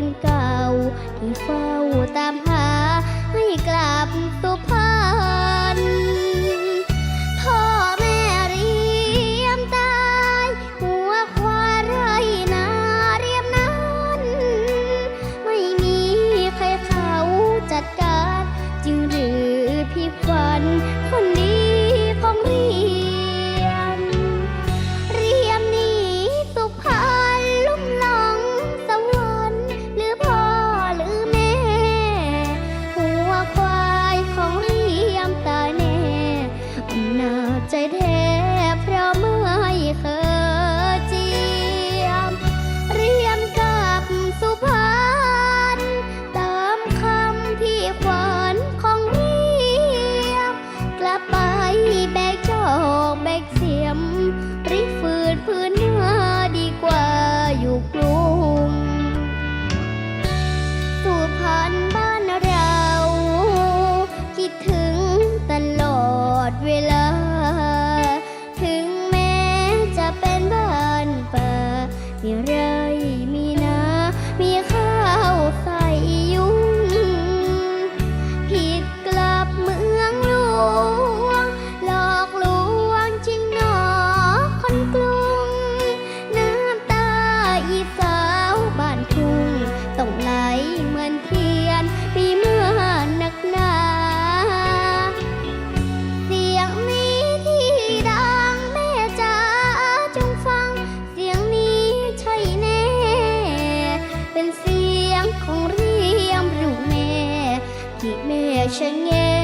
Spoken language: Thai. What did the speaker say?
คนเก่า ที่เฝ้าตามหาให้กลับสุพรรณ อดเวลา ถึงแม้จะเป็นบ้านเป่ามีเรื่อง ฉันเง